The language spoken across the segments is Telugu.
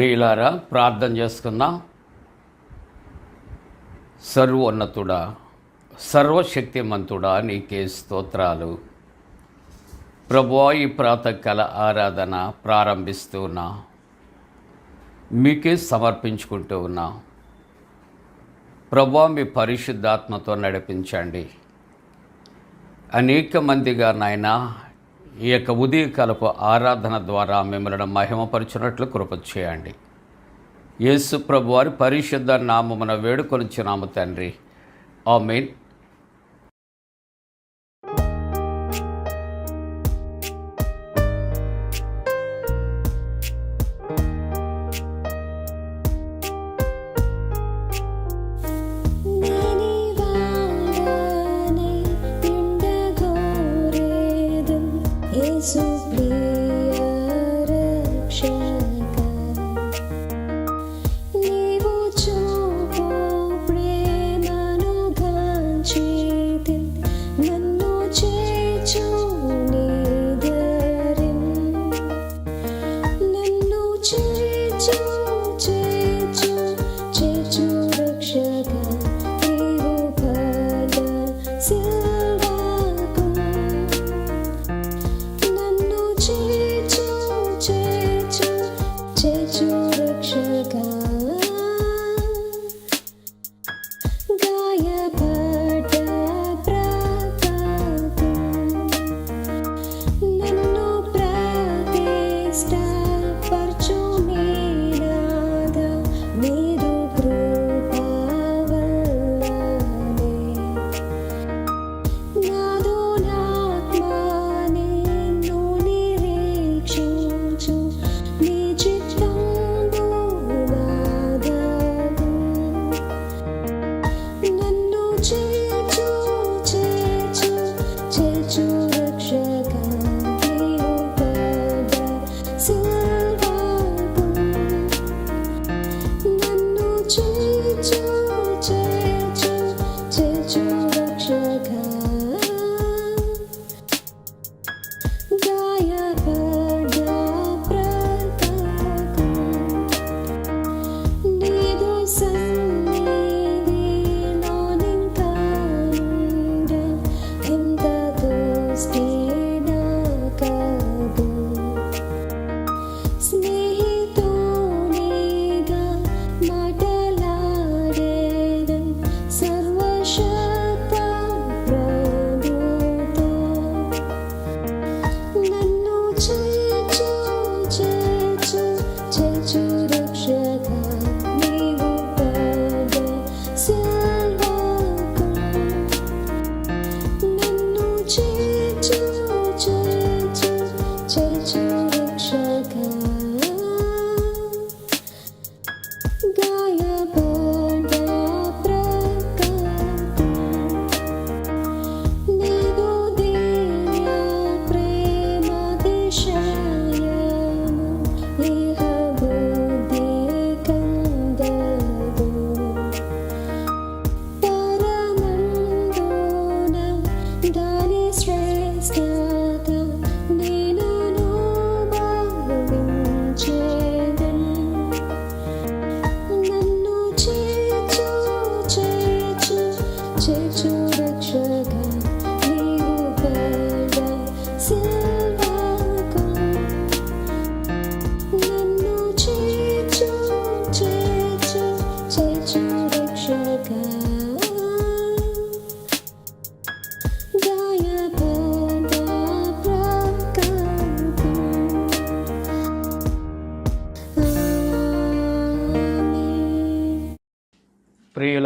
ప్రియులారా ప్రార్థన చేసుకుందాం. సర్వోన్నతుడా సర్వశక్తిమంతుడా నీకే స్తోత్రాలు. ప్రభువాయి ఈ ప్రాతకాల ఆరాధన ప్రారంభిస్తూ ఉన్నా. మీకే సమర్పించుకుంటూ ఉన్నా. ప్రభా మీ పరిశుద్ధాత్మతో నడిపించండి. అనేక మందిగా నాయన ఈ యొక్క ఉదయకాలపు ఆరాధన ద్వారా మిమ్మల్ని మహిమపరచున్నట్లు కృప చేయండి. యేసు ప్రభు వారి పరిశుద్ధ నామమున వేడుకొనిచ్చినాము తండ్రి. ఆ మెయిన్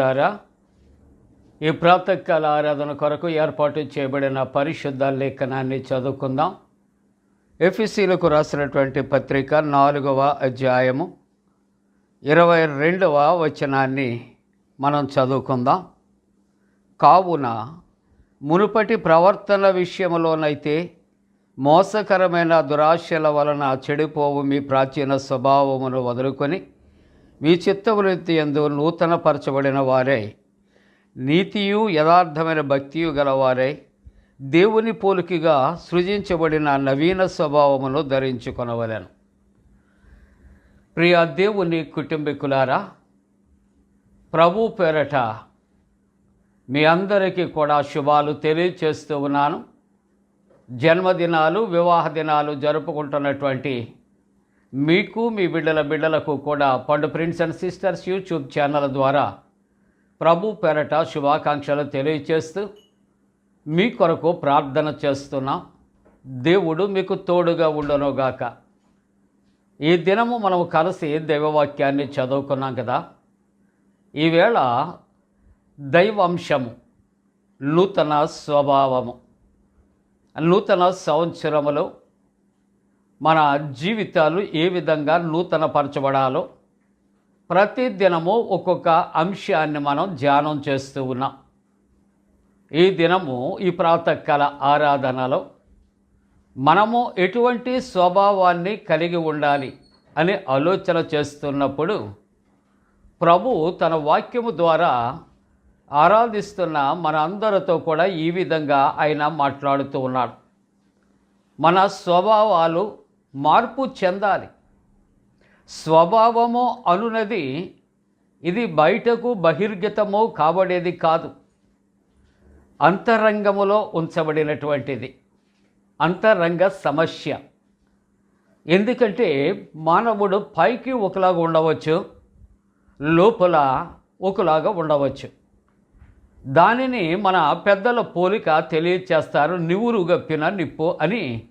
ప్రియులారా ఈ ప్రాతకాల ఆరాధన కొరకు ఏర్పాటు చేయబడిన పరిశుద్ధ లేఖనాన్ని చదువుకుందాం. ఎఫ్ఎస్సీలకు రాసినటువంటి పత్రిక నాలుగవ అధ్యాయము ఇరవై రెండవ వచనాన్ని మనం చదువుకుందాం. కావున మునుపటి ప్రవర్తన విషయంలోనైతే మోసకరమైన దురాశల వలన చెడిపోవు మీ ప్రాచీన స్వభావమును వదులుకొని మీ చిత్తవృత్తి ఎందు నూతనపరచబడిన వారై. నీతియు యథార్థమైన భక్తియు గలవారై. దేవుని పోలికగా సృజించబడిన నవీన స్వభావమును ధరించుకొనవలను. ప్రియా దేవుని కుటుంబీకులారా ప్రభు పేరట మీ అందరికీ కూడా శుభాలు తెలియచేస్తూ ఉన్నాను. జన్మదినాలు వివాహ దినాలు జరుపుకుంటున్నటువంటి మీకు మీ బిడ్డల బిడ్డలకు కూడా Pandu prince and sisters YouTube channel ద్వారా ప్రభు పేరట శుభాకాంక్షలు తెలియచేస్తూ మీ కొరకు ప్రార్థన చేస్తున్నాం. దేవుడు మీకు తోడుగా ఉండనుగాక. ఈ దినము మనం కలిసి దైవవాక్యాన్ని చదువుకున్నాం కదా. ఈవేళ దైవాంశము నూతన స్వభావము. నూతన సంవత్సరములో మన జీవితాలు ఏ విధంగా నూతనపరచబడాలో ప్రతి దినము ఒక్కొక్క అంశాన్ని మనం ధ్యానం చేస్తూ ఉన్నాం. ఈ దినము ఈ ప్రాతకాల ఆరాధనలో మనము ఎటువంటి స్వభావాన్ని కలిగి ఉండాలి అని ఆలోచన చేస్తున్నప్పుడు ప్రభు తన వాక్యము ద్వారా ఆరాధిస్తున్న మన అందరితో కూడా ఈ విధంగా ఆయన మాట్లాడుతూ ఉన్నాడు. మన స్వభావాలు మార్పు చెందాలి. స్వభావము అనునది ఇది బయటకు బహిర్గతము కాబడేది కాదు. అంతరంగములో ఉంచబడినటువంటిది. అంతరంగ సమస్య. ఎందుకంటే మానవుడు పైకి ఒకలాగా ఉండవచ్చు లోపల ఒకలాగా ఉండవచ్చు. దానిని మన పెద్దల పోలిక తెలియచేస్తారు నివురు గప్పిన నిప్పు అని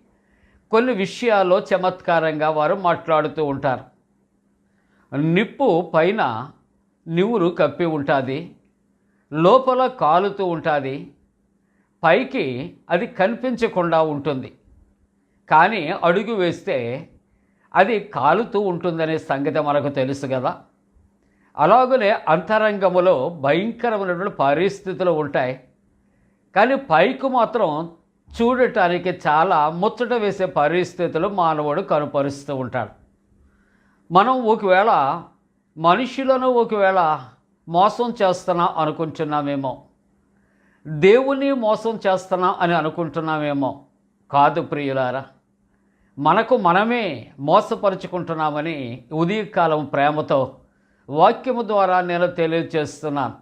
కొన్ని విషయాల్లో చమత్కారంగా వారు మాట్లాడుతూ ఉంటారు. నిప్పు పైన నివురు కప్పి ఉంటుంది. లోపల కాలుతూ ఉంటుంది. పైకి అది కనిపించకుండా ఉంటుంది. కానీ అడుగు వేస్తే అది కాలుతూ ఉంటుందనే సంగతి మనకు తెలుసు కదా. అలాగనే అంతరంగములో భయంకరమైనటువంటి పరిస్థితులు ఉంటాయి. కానీ పైకి మాత్రం చూడటానికి చాలా ముచ్చట వేసే పరిస్థితులు మానవుడు కనుపరుస్తూ ఉంటాడు. మనం ఒకవేళ మనుషులను ఒకవేళ మోసం చేస్తున్నా అనుకుంటున్నామేమో. దేవుని మోసం చేస్తున్నా అని అనుకుంటున్నామేమో. కాదు ప్రియులారా మనకు మనమే మోసపరుచుకుంటున్నామని ఉదయకాలం ప్రేమతో వాక్యము ద్వారా నేను తెలియజేస్తున్నాను.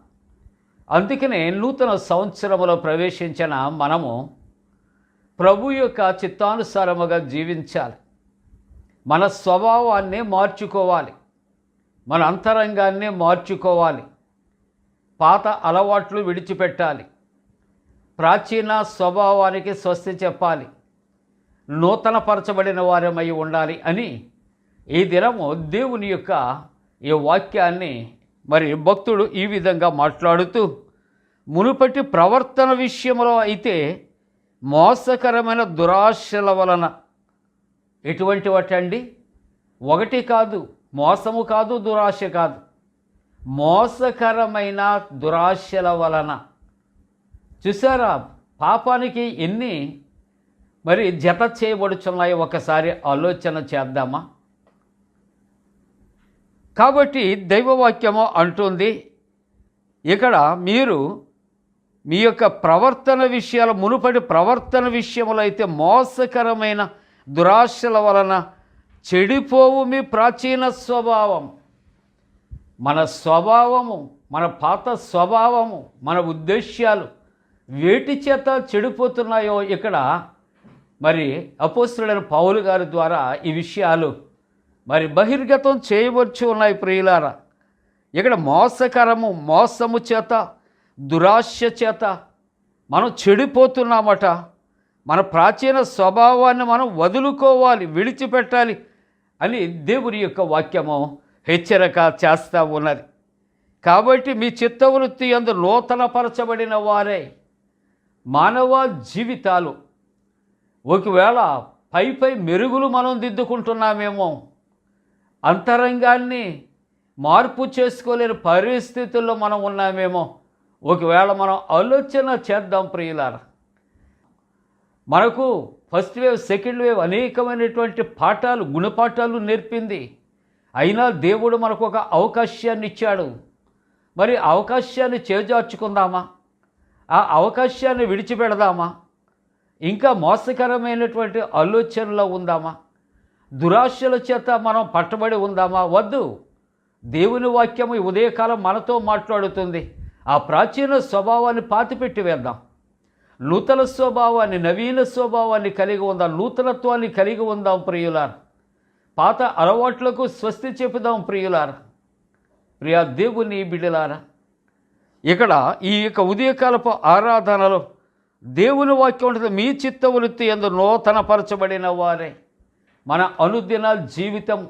అందుకనే నూతన సంవత్సరములో ప్రవేశించిన మనము ప్రభు యొక్క చిత్తానుసారముగా జీవించాలి. మన స్వభావాన్ని మార్చుకోవాలి. మన అంతరంగాన్ని మార్చుకోవాలి. పాత అలవాట్లు విడిచిపెట్టాలి. ప్రాచీన స్వభావానికి స్వస్తి చెప్పాలి. నూతనపరచబడిన వారమై ఉండాలి అని ఈ దినము దేవుని యొక్క ఈ వాక్యాన్ని మరి భక్తుడు ఈ విధంగా మాట్లాడుతూ మునుపటి ప్రవర్తన విషయంలో అయితే మోసకరమైన దురాశల వలన. ఎటువంటి వాటండి? ఒకటి కాదు మోసము కాదు దురాశ కాదు. మోసకరమైన దురాశల వలన. చూసారా? పాపానికి ఎన్ని మరి జత చేయబడుచున్నాయి ఒకసారి ఆలోచన చేద్దామా? కాబట్టి దైవవాక్యము అంటుంది ఇక్కడ మీరు మీ యొక్క ప్రవర్తన విషయాల మునుపటి ప్రవర్తన విషయములో అయితే మోసకరమైన దురాశల వలన చెడిపోవు మీ ప్రాచీన స్వభావం. మన స్వభావము మన పాత స్వభావము మన ఉద్దేశ్యాలు వేటి చేత చెడిపోతున్నాయో ఇక్కడ మరి అపోస్తుడైన పౌలు గారి ద్వారా ఈ విషయాలు మరి బహిర్గతం చేయవచ్చు ఉన్నాయి ప్రియులారా. ఇక్కడ మోసకరము మోసము చేత దురాశ చేత మనం చెడిపోతున్నామట. మన ప్రాచీన స్వభావాన్ని మనం వదులుకోవాలి విడిచిపెట్టాలి అని దేవుని యొక్క వాక్యము హెచ్చరిక చేస్తూ ఉన్నది. కాబట్టి మీ చిత్తవృత్తి అందు నూతనపరచబడిన వారే. మానవ జీవితాలు. ఒకవేళ పై పై మెరుగులు మనం దిద్దుకుంటున్నామేమో. అంతరంగాన్ని మార్పు చేసుకోలేని పరిస్థితుల్లో మనం ఉన్నామేమో. ఒకవేళ మనం ఆలోచన చేద్దాం ప్రియులార మనకు ఫస్ట్ వేవ్ సెకండ్ వేవ్ అనేకమైనటువంటి పాఠాలు గుణపాఠాలు నేర్పింది. అయినా దేవుడు మనకు ఒక అవకాశాన్ని ఇచ్చాడు. మరి అవకాశాన్ని చేజార్చుకుందామా? ఆ అవకాశాన్ని విడిచిపెడదామా? ఇంకా మోసకరమైనటువంటి ఆలోచనలో ఉందామా? దురాశల చేత మనం పట్టబడి ఉందామా? వద్దు. దేవుని వాక్యము ఈ ఉదయకాలం మనతో మాట్లాడుతుంది. ఆ ప్రాచీన స్వభావాన్ని పాతిపెట్టి వేద్దాం. నూతన స్వభావాన్ని నవీన స్వభావాన్ని కలిగి ఉందాం నూతనత్వాన్ని కలిగి ఉందాం ప్రియులార్. పాత అలవాట్లకు స్వస్తి చెప్పుదాం ప్రియులార. ప్రియా దేవుని బిడ్డలారా ఇక్కడ ఈ యొక్క ఉదయకాలపు ఆరాధనలో దేవుని వాక్యం ఉంటుంది మీ చిత్తవృత్తి ఎందు నూతనపరచబడిన వారే. మన అనుదిన జీవితం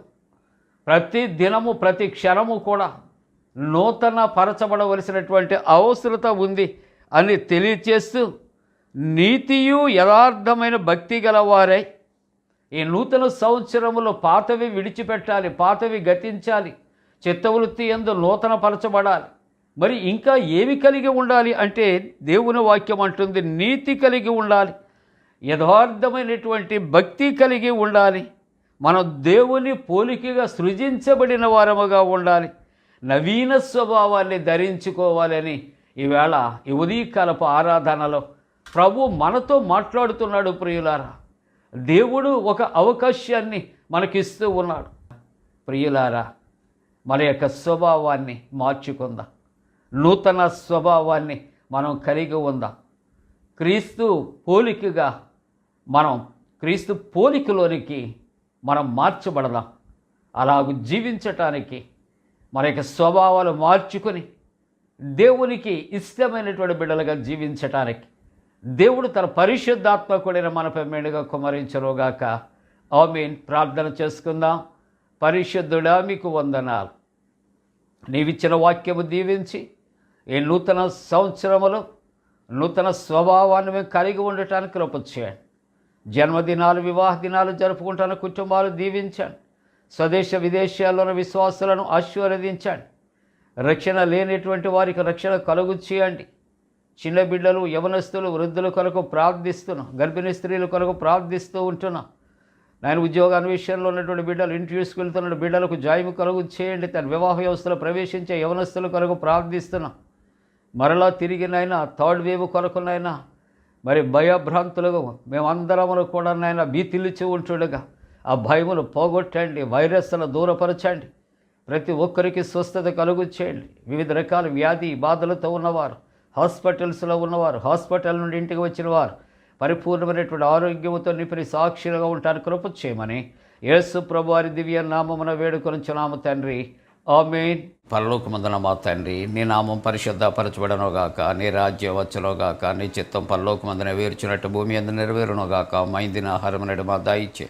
ప్రతి దినము ప్రతి క్షణము కూడా నూతన పరచబడవలసినటువంటి అవసరత ఉంది అని తెలియచేస్తూ నీతియు యథార్థమైన భక్తి గలవారై ఈ నూతన సంవత్సరములో పాతవి విడిచిపెట్టాలి పాతవి గతించాలి చిత్తవృత్తి ఎందు నూతన పరచబడాలి మరి ఇంకా ఏమి కలిగి ఉండాలి అంటే దేవుని వాక్యం అంటుంది నీతి కలిగి ఉండాలి యథార్థమైనటువంటి భక్తి కలిగి ఉండాలి మనం దేవుని పోలికగా సృజించబడిన వారముగా ఉండాలి. నవీన స్వభావాన్ని ధరించుకోవాలని ఈవేళ ఈ ఉదయకాలపు ఆరాధనలో ప్రభు మనతో మాట్లాడుతున్నాడు ప్రియులారా. దేవుడు ఒక అవకాశాన్ని మనకిస్తూ ఉన్నాడు. ప్రియులారా మన యొక్క స్వభావాన్ని మార్చుకుందాం. నూతన స్వభావాన్ని మనం కలిగి ఉందాం. క్రీస్తు పోలికగా మనం క్రీస్తు పోలికలోనికి మనం మార్చబడదాం. అలాగ జీవించటానికి మన యొక్క స్వభావాలు మార్చుకొని దేవునికి ఇష్టమైనటువంటి బిడ్డలుగా జీవించటానికి దేవుడు తన పరిశుద్ధాత్మకుడైన మనపై మెండుగా కుమరించరుగాక ఆమెన్. ప్రార్థన చేసుకుందాం. పరిశుద్ధుడా మీకు వందనాలు. నీవిచ్చిన వాక్యము దీవించి ఈ నూతన సంవత్సరములో నూతన స్వభావాన్ని మేము కలిగి ఉండటానికి కృప చేయండి. జన్మదినాలు వివాహ దినాలు జరుపుకుంటున్న కుటుంబాలు దీవించండి. స్వదేశ విదేశాల్లోని విశ్వాసులను ఆశీర్వదించండి. రక్షణ లేనటువంటి వారికి రక్షణ కలుగు చేయండి. చిన్న బిడ్డలు యవనస్తులు వృద్ధుల కొరకు ప్రార్థిస్తున్నాం గర్భిణీ స్త్రీల కొరకు ప్రార్థిస్తూ ఉంటున్నాం. నేను ఉద్యోగ అన్వేషణలో ఉన్నటువంటి బిడ్డలు ఇంటర్వ్యూస్కి వెళ్తున్న బిడ్డలకు జాయిము కలుగు చేయండి. తన వివాహ వ్యవస్థలో ప్రవేశించే యవనస్తుల కొరకు ప్రార్థిస్తున్నాం. మరలా తిరిగినైనా థర్డ్ వేవ్ కొరకునైనా మరి భయభ్రాంతులుగా మేమందరమును కూడా నైనా భీతిల్లిచి ఉంటుండగా ఆ భయమును పోగొట్టండి వైరస్ను దూరపరచండి. ప్రతి ఒక్కరికి స్వస్థత కలుగు చేయండి వివిధ రకాల వ్యాధి బాధలతో ఉన్నవారు హాస్పిటల్స్లో ఉన్నవారు హాస్పిటల్ నుండి ఇంటికి వచ్చిన వారు పరిపూర్ణమైనటువంటి ఆరోగ్యంతో నిపుణి సాక్షులుగా ఉంటారు కృప చేయమని యేసు ప్రభు వారి దివ్య నామమున వేడుకొనుచున్నాము తండ్రి. ఆమేన్. పరలోకమందున మా తండ్రి నీ నామం పరిశుద్ధపరచబడనుగాక నీ రాజ్యం వచ్చునుగాక నీ చిత్తం పరలోకమందున వేర్చినట్టు భూమి అందు నెరవేరునుగాక మైందిన ఆహారం నేడు మా దాయిచ్చే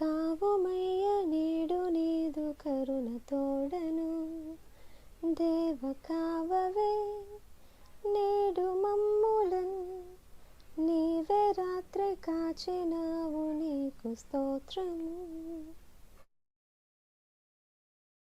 కావుమయ్య నేడు నీదు కరుణ తోడను. దేవ కావవే నేడు మమ్ములన్. నీవే రాత్రి కాచినావు నీకు స్తోత్రము.